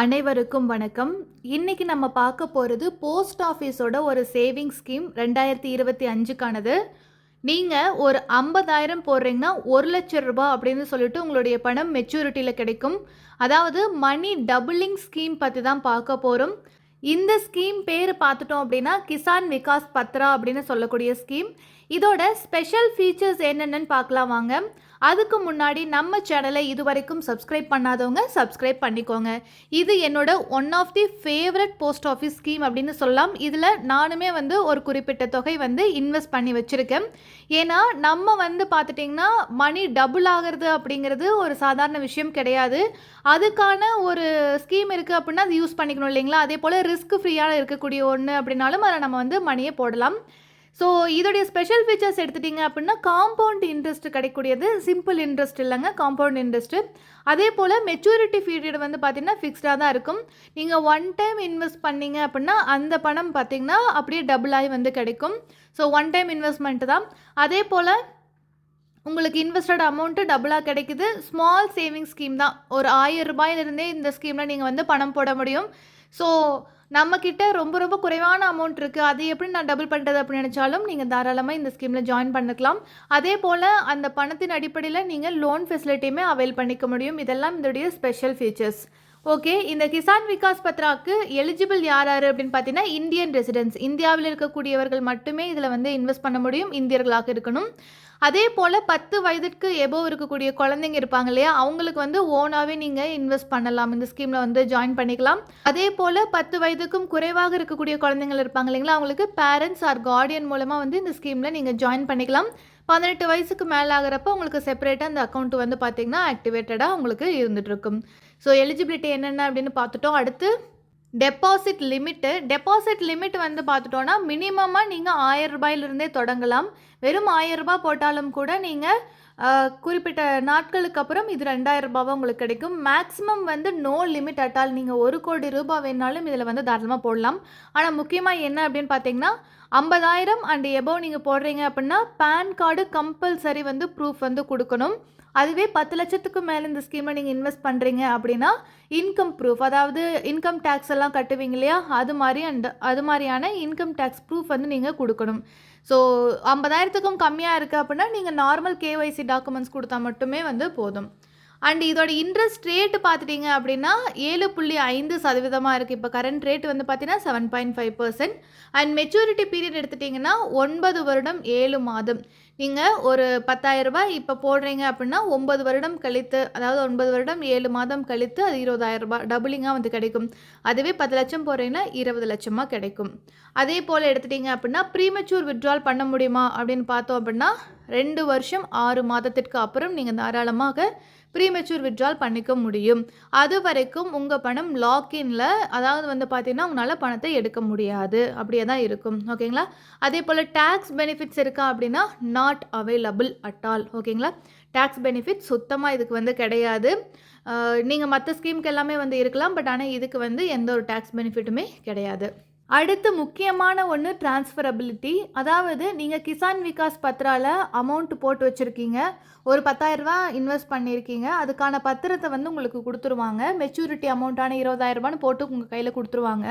அனைவருக்கும் வணக்கம். இன்னைக்கு நம்ம பார்க்க போகிறது போஸ்ட் ஆஃபீஸோட ஒரு சேவிங் ஸ்கீம் ரெண்டாயிரத்தி இருபத்தி அஞ்சுக்கானது. நீங்கள் ஒரு ஐம்பதாயிரம் போடுறீங்கன்னா ஒரு லட்சம் ரூபா அப்படின்னு சொல்லிட்டு உங்களுடைய பணம் மெச்சூரிட்டியில் கிடைக்கும். அதாவது மணி டபுளிங் ஸ்கீம் பற்றி தான் பார்க்க போகிறோம் இந்த ஸ்கீம் பேர் பார்த்துட்டோம் அப்படின்னா கிசான் விகாஸ் பத்ரா அப்படின்னு சொல்லக்கூடிய ஸ்கீம் இதோட ஸ்பெஷல் ஃபீச்சர்ஸ் என்னென்னு பார்க்கலாம் வாங்க. அதுக்கு முன்னாடி நம்ம சேனலை இது வரைக்கும் சப்ஸ்கிரைப் பண்ணாதவங்க சப்ஸ்கிரைப் பண்ணிக்கோங்க. இது என்னோட one of the favourite post office scheme அப்படின்னு சொல்லலாம். இதில் நானுமே வந்து ஒரு குறிப்பிட்ட தொகை வந்து இன்வெஸ்ட் பண்ணி வச்சுருக்கேன். ஏன்னா நம்ம வந்து பார்த்துட்டிங்கன்னா மணி டபுள் ஆகிறது அப்படிங்கிறது ஒரு சாதாரண விஷயம் கிடையாது. அதுக்கான ஒரு ஸ்கீம் இருக்குது அப்படின்னா அது யூஸ் பண்ணிக்கணும் இல்லைங்களா? அதே போல் ரிஸ்க் ஃப்ரீயாக இருக்கக்கூடிய ஒன்று அப்படின்னாலும் அதில் நம்ம வந்து மணியை போடலாம். ஸோ இதோடைய ஸ்பெஷல் ஃபீச்சர்ஸ் எடுத்துட்டிங்க அப்படின்னா காம்பவுண்ட் இன்ட்ரெஸ்ட் கிடைக்கூடியது சிம்பிள் இன்ட்ரெஸ்ட் இல்லைங்க காம்பவுண்ட் இன்ட்ரெஸ்ட்டு அதே போல் மெச்சூரிட்டி பீரியட் வந்து பார்த்திங்கன்னா ஃபிக்ஸ்டாக தான் இருக்கும். நீங்கள் ஒன் டைம் இன்வெஸ்ட் பண்ணீங்க அப்படின்னா அந்த பணம் பார்த்திங்கன்னா அப்படியே டபுள் ஆகி வந்து கிடைக்கும். ஸோ ஒன் டைம் இன்வெஸ்ட்மெண்ட் தான். அதே போல் உங்களுக்கு இன்வெஸ்டட் அமௌண்ட்டு டபுளாக கிடைக்குது. ஸ்மால் சேவிங் ஸ்கீம் தான். ஒரு ஆயிரம் ரூபாயிலிருந்தே இந்த ஸ்கீமில் நீங்கள் வந்து பணம் போட முடியும். ஸோ நம்மக்கிட்ட ரொம்ப ரொம்ப குறைவான அமௌண்ட் இருக்குது அது எப்படி நான் டபுள் பண்ணுறது அப்படின்னு நினச்சாலும் நீங்கள் தாராளமாக இந்த ஸ்கீமில் ஜாயின் பண்ணிக்கலாம். அதே போல் அந்த பணத்தின் அடிப்படையில் நீங்கள் லோன் ஃபெசிலிட்டியுமே அவைல் பண்ணிக்க முடியும். இதெல்லாம் இதோடைய ஸ்பெஷல் ஃபீச்சர்ஸ் ஓகே இந்த கிசான் விகாஸ் பத்ராக்கு எலிஜிபிள் யார் யார் அப்படின்னு பார்த்தீங்கன்னா இந்தியன் ரெசிடென்ஸ் இந்தியாவில் இருக்கக்கூடியவர்கள் மட்டுமே இதில் வந்து இன்வெஸ்ட் பண்ண முடியும் இந்தியர்களாக இருக்கணும். அதே போல் பத்து வயதுக்கு எபோவ் இருக்கக்கூடிய குழந்தைங்க இருப்பாங்க இல்லையா அவங்களுக்கு வந்து ஓனாகவே நீங்கள் இன்வெஸ்ட் பண்ணலாம் இந்த ஸ்கீமில் வந்து ஜாயின் பண்ணிக்கலாம். அதே போல் பத்து வயதுக்கும் குறைவாக இருக்கக்கூடிய குழந்தைங்கள் இருப்பாங்க இல்லைங்களா அவங்களுக்கு பேரண்ட்ஸ் ஆர் கார்டியன் மூலமாக வந்து இந்த ஸ்கீமில் நீங்கள் ஜாயின் பண்ணிக்கலாம். பதினெட்டு வயசுக்கு மேலே ஆகிறப்ப உங்களுக்கு செப்பரேட்டாக அந்த அக்கௌண்ட் வந்து பார்த்தீங்கன்னா ஆக்டிவேட்டடாக உங்களுக்கு இருந்துகிட்ருக்கும். ஸோ எலிஜிபிலிட்டி என்னென்ன அப்படின்னு பார்த்துட்டோம். அடுத்து டெபாசிட் லிமிட்டு டெபாசிட் லிமிட் வந்து பார்த்துட்டோன்னா மினிமமாக நீங்கள் ஆயிரம் ரூபாயிலிருந்தே தொடங்கலாம். வெறும் ஆயிரம் ரூபாய் போட்டாலும் கூட நீங்கள் குறிப்பிட்ட நாட்களுக்கு அப்புறம் இது ரெண்டாயிரம் ரூபாவாக உங்களுக்கு கிடைக்கும். மேக்ஸிமம் வந்து நோ லிமிட் அட்டால் நீங்கள் ஒரு கோடி ரூபாய் வேணாலும் இதில் வந்து தாராளமாக போடலாம். ஆனால் முக்கியமாக என்ன அப்படின்னு பார்த்தீங்கன்னா ஐம்பதாயிரம் அண்ட் எபோவ் நீங்கள் போடுறீங்க அப்படின்னா பேன் கார்டு கம்பல்சரி வந்து ப்ரூஃப் வந்து கொடுக்கணும். அதுவே பத்து லட்சத்துக்கு மேலே இந்த ஸ்கீமை நீங்கள் இன்வெஸ்ட் பண்ணுறீங்க அப்படின்னா இன்கம் ப்ரூஃப் அதாவது இன்கம் டேக்ஸ் எல்லாம் கட்டுவீங்க இல்லையா? அது மாதிரி அண்ட் அது மாதிரியான இன்கம் டேக்ஸ் ப்ரூஃப் வந்து நீங்கள் கொடுக்கணும். ஸோ ஐம்பதாயிரத்துக்கும் கம்மியாக இருக்குது அப்படின்னா நீங்கள் நார்மல் கேஒய்சி டாக்குமெண்ட்ஸ் கொடுத்தா மட்டுமே வந்து போதும். அண்ட் இதோட இன்ட்ரெஸ்ட் ரேட்டு பார்த்துட்டிங்க அப்படின்னா ஏழு புள்ளி ஐந்து சதவீதமாக இருக்குது இப்போ கரண்ட் ரேட் வந்து பார்த்தீங்கன்னா seven point five percent and maturity period எடுத்துட்டிங்கன்னா ஒன்பது வருடம் ஏழு மாதம். நீங்கள் ஒரு பத்தாயிரரூபா இப்போ போடுறீங்க அப்படின்னா ஒன்பது வருடம் கழித்து அதாவது ஒன்பது வருடம் ஏழு மாதம் கழித்து அது இருபதாயிரம் ரூபாய் டபுளிங்காக வந்து கிடைக்கும். அதுவே பத்து லட்சம் போடுறீங்கன்னா இருபது லட்சமாக கிடைக்கும். அதே போல் எடுத்துட்டிங்க அப்படின்னா ப்ரீமெச்சூர் விட்ரால் பண்ண முடியுமா அப்படின்னு பார்த்தோம் அப்படின்னா ரெண்டு வருஷம் ஆறு மாதத்திற்கு அப்புறம் நீங்கள் தாராளமாக ப்ரீமெச்சூர் விட்ரால் பண்ணிக்க முடியும். அது வரைக்கும் உங்கள் பணம் லாக்இனில் அதாவது வந்து பார்த்தீங்கன்னா உங்களால் பணத்தை எடுக்க முடியாது. அப்படியே தான் இருக்கும் ஓகேங்களா அதே போல் டேக்ஸ் பெனிஃபிட்ஸ் இருக்கா அப்படின்னா நாட் அவைலபிள் அட் ஆல் ஓகேங்களா டேக்ஸ் பெனிஃபிட் சுத்தமாக இதுக்கு வந்து கிடையாது. நீங்கள் மற்ற ஸ்கீமுக்கு எல்லாமே வந்து இருக்கலாம் பட் ஆனால் இதுக்கு வந்து எந்த ஒரு டேக்ஸ் பெனிஃபிட்டுமே கிடையாது. அடுத்து முக்கியமான ஒன்று டிரான்ஸ்ஃபரபிலிட்டி அதாவது நீங்கள் கிசான் விகாஸ் பத்ராவில் அமௌண்ட் போட்டு வச்சுருக்கீங்க. ஒரு பத்தாயிரரூபா இன்வெஸ்ட் பண்ணியிருக்கீங்க அதுக்கான பத்திரத்தை வந்து உங்களுக்கு கொடுத்துருவாங்க. மெச்சூரிட்டி அமௌண்ட்டான இருபதாயிரரூபான்னு போட்டு உங்கள் கையில் கொடுத்துருவாங்க.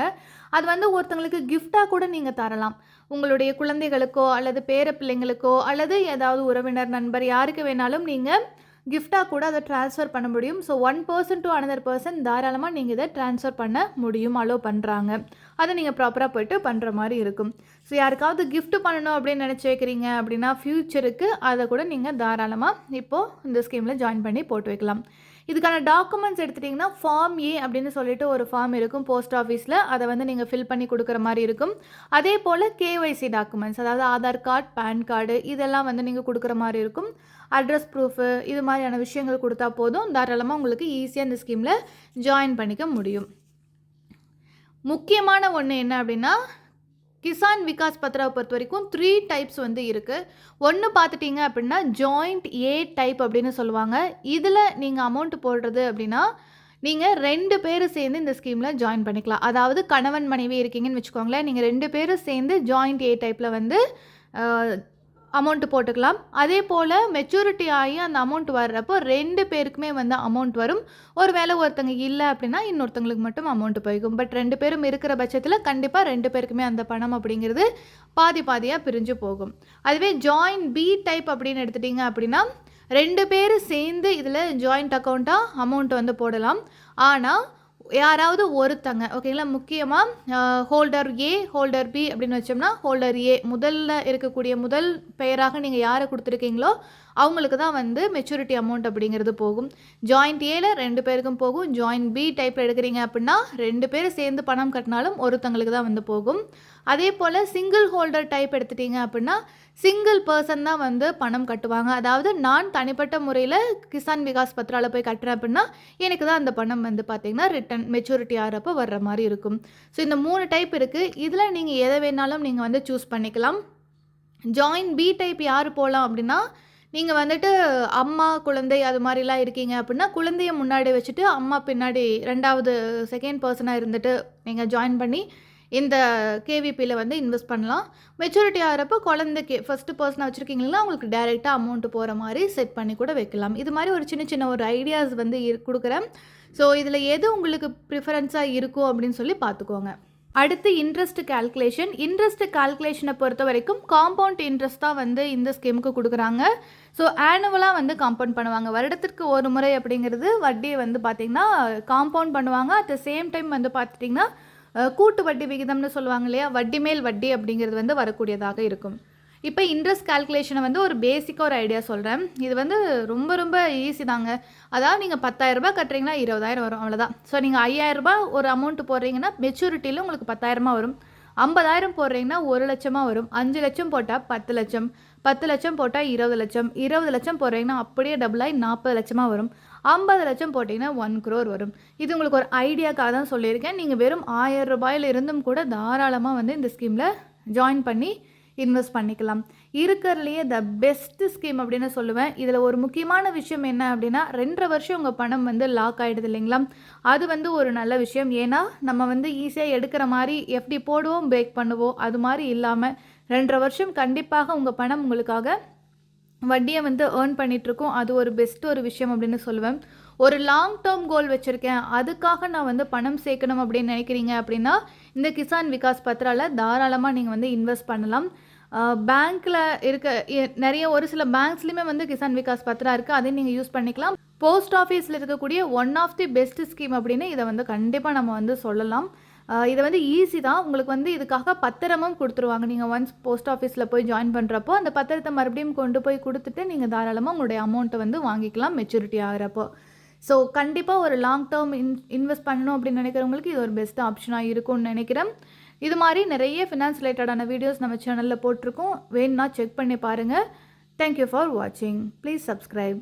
அது வந்து ஒருத்தங்களுக்கு கிஃப்டாக கூட நீங்கள் தரலாம். உங்களுடைய குழந்தைகளுக்கோ அல்லது பேர பிள்ளைங்களுக்கோ அல்லது ஏதாவது உறவினர் நண்பர் யாருக்கு வேணாலும் நீங்கள் கிஃப்டாக கூட அதை ட்ரான்ஸ்ஃபர் பண்ண முடியும். So one person to another person தாராளமாக நீங்கள் இதை ட்ரான்ஸ்ஃபர் பண்ண முடியும். அலோவ் பண்ணுறாங்க அதை நீங்கள் ப்ராப்பராக போயிட்டு பண்ணுற மாதிரி இருக்கும். ஸோ யாருக்காவது கிஃப்ட் பண்ணணும் அப்படின்னு நினச்சி வைக்கிறீங்க அப்படின்னா ஃப்யூச்சருக்கு அதை கூட நீங்கள் தாராளமாக இப்போது இந்த ஸ்கீமில் ஜாயின் பண்ணி போட்டு வைக்கலாம். இதுக்கான டாக்குமெண்ட்ஸ் எடுத்துட்டிங்கன்னா ஃபார்ம் ஏ அப்படின்னு சொல்லிட்டு ஒரு ஃபார்ம் இருக்கும். போஸ்ட் ஆஃபீஸில் அதை வந்து நீங்கள் ஃபில் பண்ணி கொடுக்குற மாதிரி இருக்கும். அதே போல் கேஒய்சி டாக்குமெண்ட்ஸ் அதாவது ஆதார் கார்டு பேன் கார்டு இதெல்லாம் வந்து நீங்கள் கொடுக்குற மாதிரி இருக்கும். அட்ரஸ் ப்ரூஃபு இது மாதிரியான விஷயங்கள் கொடுத்தா போதும். தாராளமாக உங்களுக்கு ஈஸியாக இந்த ஸ்கீமில் ஜாயின் பண்ணிக்க முடியும். முக்கியமான ஒன்று என்ன அப்படின்னா கிசான் விகாஸ் பத்ராவை பொறுத்த வரைக்கும் த்ரீ டைப்ஸ் வந்து இருக்குது ஒன்று பார்த்துட்டிங்க அப்படின்னா ஜாயிண்ட் ஏ டைப் அப்படின்னு சொல்லுவாங்க. இதில் நீங்கள் அமௌண்ட் போடுறது அப்படின்னா நீங்கள் ரெண்டு பேரும் சேர்ந்து இந்த ஸ்கீமில் ஜாயின் பண்ணிக்கலாம். அதாவது கணவன் மனைவி இருக்கீங்கன்னு வச்சுக்கோங்களேன். நீங்கள் ரெண்டு பேரும் சேர்ந்து ஜாயிண்ட் ஏ டைப்பில் வந்து அமௌண்ட்டு போட்டுக்கலாம். அதே போல் மெச்சூரிட்டி ஆகி அந்த அமௌண்ட் வர்றப்போ ரெண்டு பேருக்குமே வந்து அமௌண்ட் வரும். ஒரு வேளை ஒருத்தங்க இல்லை அப்படின்னா இன்னொருத்தங்களுக்கு மட்டும் அமௌண்ட் போய்க்கும். பட் ரெண்டு பேரும் இருக்கிற பட்சத்தில் கண்டிப்பாக ரெண்டு பேருக்குமே அந்த பணம் அப்படிங்கிறது பாதி பாதியாக பிரிஞ்சு போகும். அதுவே ஜாயின் பி டைப் அப்படின்னு எடுத்துட்டிங்க அப்படின்னா ரெண்டு பேர் சேர்ந்து இதில் ஜாயிண்ட் அக்கௌண்ட்டாக அமௌண்ட் வந்து போடலாம். ஆனால் யாராவது ஒருத்தங்க ஓகேங்களா முக்கியமாக ஹோல்டர் ஏ ஹோல்டர் பி அப்படின்னு வச்சோம்னா ஹோல்டர் ஏ முதல்ல இருக்கக்கூடிய முதல் பெயராக நீங்கள் யாரை கொடுத்துருக்கீங்களோ அவங்களுக்கு தான் வந்து மெச்சூரிட்டி அமௌண்ட் அப்படிங்கிறது போகும். ஜாயிண்ட் ஏல ரெண்டு பேருக்கும் போகும். ஜாயிண்ட் பி டைப்பில் எடுக்கிறீங்க அப்படின்னா ரெண்டு பேரும் சேர்ந்து பணம் கட்டினாலும் ஒருத்தங்களுக்கு தான் வந்து போகும். அதே போல் சிங்கிள் ஹோல்டர் டைப் எடுத்துட்டீங்க அப்படின்னா சிங்கிள் பர்சன் தான் வந்து பணம் கட்டுவாங்க. அதாவது நான் தனிப்பட்ட முறையில் கிசான் விகாஸ் பத்ராவில் போய் கட்டுறேன் அப்படின்னா எனக்கு தான் அந்த பணம் வந்து பார்த்திங்கன்னா ரிட்டன் மெச்சூரிட்டி ஆகிறப்போ வர்ற மாதிரி இருக்கும். ஸோ இந்த மூணு டைப் இருக்குது இதில் நீங்கள் எதை வேணாலும் நீங்கள் வந்து சூஸ் பண்ணிக்கலாம். ஜாயின் பி டைப் யார் போகலாம் அப்படின்னா நீங்கள் வந்துட்டு அம்மா குழந்தை அது மாதிரிலாம் இருக்கீங்க அப்படின்னா குழந்தைய முன்னாடி வச்சுட்டு அம்மா பின்னாடி ரெண்டாவது செகண்ட் பர்சனாக இருந்துட்டு நீங்கள் ஜாயின் பண்ணி இந்த கேவிபியில் வந்து இன்வெஸ்ட் பண்ணலாம். மெச்சூரிட்டி ஆகிறப்போ குழந்தைக்கு ஃபஸ்ட்டு பர்சனாக வச்சுருக்கீங்களா உங்களுக்கு டைரெக்டாக அமௌண்ட்டு போகிற மாதிரி செட் பண்ணி கூட வைக்கலாம். இது மாதிரி ஒரு சின்ன சின்ன ஒரு ஐடியாஸ் வந்து கொடுக்குறேன். ஸோ இதில் எது உங்களுக்கு ப்ரிஃபரன்ஸாக இருக்கும் அப்படின்னு சொல்லி பார்த்துக்கோங்க அடுத்து இன்ட்ரெஸ்ட் கால்குலேஷன் இன்ட்ரெஸ்ட் கால்குலேஷனை பொறுத்த வரைக்கும் காம்பவுண்ட் இன்ட்ரெஸ்ட் தான் வந்து இந்த ஸ்கீமுக்கு கொடுக்குறாங்க. ஸோ ஆனுவலாக வந்து காம்பவுண்ட் பண்ணுவாங்க. வருடத்திற்கு ஒரு முறை அப்படிங்கிறது வட்டியை வந்து பார்த்திங்கன்னா காம்பவுண்ட் பண்ணுவாங்க. அட் த சேம் டைம் வந்து பார்த்துட்டிங்கன்னா கூட்டு வட்டி விகிதம்னு சொல்லுவாங்க இல்லையா? வட்டி மேல் வட்டி அப்படிங்கிறது வந்து வரக்கூடியதாக இருக்கும். இப்போ இன்ட்ரெஸ்ட் கால்குலேஷனை வந்து ஒரு பேசிக்காக ஒரு ஐடியா சொல்கிறேன் இது வந்து ரொம்ப ரொம்ப ஈஸி தாங்க. அதாவது நீங்கள் பத்தாயிரரூபா கட்டுறீங்கன்னா இருபதாயிரம் வரும். அவ்வளோதான் ஸோ நீங்கள் ஐயாயிரரூபா ஒரு அமௌண்ட் போடுறீங்கன்னா மெச்சூரிட்டியில் உங்களுக்கு பத்தாயிரமா வரும். ஐம்பதாயிரம் போடுறீங்கன்னா ஒரு லட்சமாக வரும். அஞ்சு லட்சம் போட்டால் பத்து லட்சம். பத்து லட்சம் போட்டால் இருபது லட்சம். இருபது லட்சம் போடுறீங்கன்னா அப்படியே டபுளாகி நாற்பது லட்சமாக வரும். ஐம்பது லட்சம் போட்டிங்கன்னா ஒன் க்ரோர் வரும். இது உங்களுக்கு ஒரு ஐடியாக்காக தான் சொல்லியிருக்கேன். நீங்கள் வெறும் ஆயிரம் ரூபாயில் இருந்தும் கூட தாராளமாக வந்து இந்த ஸ்கீமில் ஜாயின் பண்ணி இன்வெஸ்ட் பண்ணிக்கலாம். இருக்கிறதுலையே த பெஸ்ட்டு ஸ்கீம் அப்படின்னு சொல்லுவேன். இதில் ஒரு முக்கியமான விஷயம் என்ன அப்படின்னா ரெண்டரை வருஷம் உங்கள் பணம் வந்து லாக் ஆகிடுது இல்லைங்களா? அது வந்து ஒரு நல்ல விஷயம். ஏன்னா நம்ம வந்து ஈஸியாக எடுக்கிற மாதிரி எப்படி போடுவோம் பிரேக் பண்ணுவோம். அது மாதிரி இல்லாமல் ரெண்டரை வருஷம் கண்டிப்பாக உங்கள் பணம் உங்களுக்காக வட்டியை வந்து ஏர்ன் பண்ணிகிட்ருக்கோம் அது ஒரு பெஸ்ட் ஒரு விஷயம் அப்படின்னு சொல்லுவேன். ஒரு லாங் டேர்ம் கோல் வச்சுருக்கேன். அதுக்காக நான் வந்து பணம் சேர்க்கணும் அப்படின்னு நினைக்கிறீங்க அப்படின்னா இந்த கிசான் விகாஸ் பத்திராவில் தாராளமாக நீங்கள் வந்து இன்வெஸ்ட் பண்ணலாம். பேங்க்கில் இருக்க நிறைய ஒரு சில பேங்க்ஸ்லையுமே வந்து கிசான் விகாஸ் பத்ரா இருக்குது அதையும் நீங்கள் யூஸ் பண்ணிக்கலாம். போஸ்ட் ஆஃபீஸில் இருக்கக்கூடிய one of the best scheme அப்படின்னு இதை வந்து கண்டிப்பாக நம்ம வந்து சொல்லலாம். இதை வந்து ஈஸி தான். உங்களுக்கு வந்து இதுக்காக பத்திரமும் கொடுத்துருவாங்க. நீங்கள் ஒன்ஸ் போஸ்ட் ஆஃபீஸில் போய் ஜாயின் பண்ணுறப்போ அந்த பத்திரத்தை மறுபடியும் கொண்டு போய் கொடுத்துட்டு நீங்கள் தாராளமாக உங்களுடைய அமௌண்ட்டை வந்து வாங்கிக்கலாம் மெச்சூரிட்டி ஆகிறப்போ. ஸோ கண்டிப்பாக ஒரு லாங் டேர்ம் இன் இன்வெஸ்ட் பண்ணணும் அப்படின்னு நினைக்கிறவங்களுக்கு இது ஒரு பெஸ்ட் ஆப்ஷனாக இருக்கும்னு நினைக்கிறேன். இது மாதிரி நிறைய ஃபினான்ஸ் ரிலேட்டடான வீடியோஸ் நம்ம சேனலில் போட்டிருக்கோம். வேணும்னா செக் பண்ணி பாருங்கள் தேங்க்யூ ஃபார் வாட்சிங் ப்ளீஸ் சப்ஸ்கிரைப்